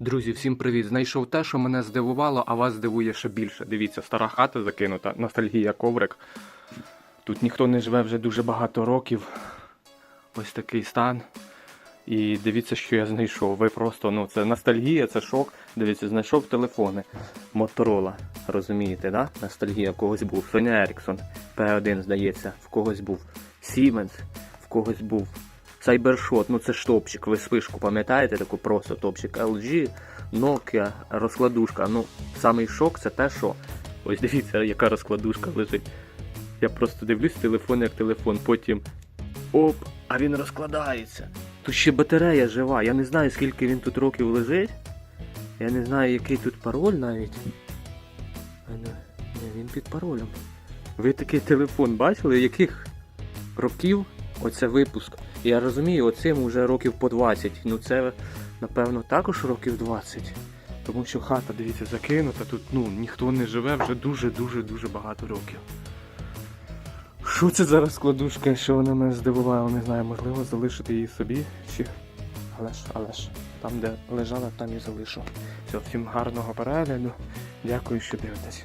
Друзі, всім привіт! Знайшов те, що мене здивувало, а вас здивує ще більше. Дивіться, стара хата закинута, ностальгія коврик. Тут ніхто не живе вже дуже багато років. Ось такий стан. І дивіться, що я знайшов. Ви просто, ну, це ностальгія, це шок. Дивіться, знайшов телефони. Моторола. Розумієте, да? Ностальгія в когось був. Соня Еріксон. P1, здається, в когось був. Siemens, в когось був. Cybershot, ну це ж топчик, ви спишку пам'ятаєте, таку просто топчик LG, Nokia, розкладушка. Ну, самий шок це те, що. Ось дивіться, яка розкладушка лежить. Я просто дивлюсь телефон як телефон, потім. Оп, а він розкладається. Тут ще батарея жива. Я не знаю, скільки він тут років лежить. Я не знаю, який тут пароль навіть. Він під паролем. Ви такий телефон бачили, яких років оце випуск? Я розумію, оцим вже років по 20. Ну це, напевно, також років 20. Тому що хата, дивіться, закинута, тут ну, ніхто не живе вже дуже-дуже-дуже багато років. Що це за розкладушка, що вона мене здивувала, не знаю, можливо залишити її собі чи. Але ж, але ж, там де лежала, там і залишу. Все, всім гарного перегляду. Дякую, що дивитесь.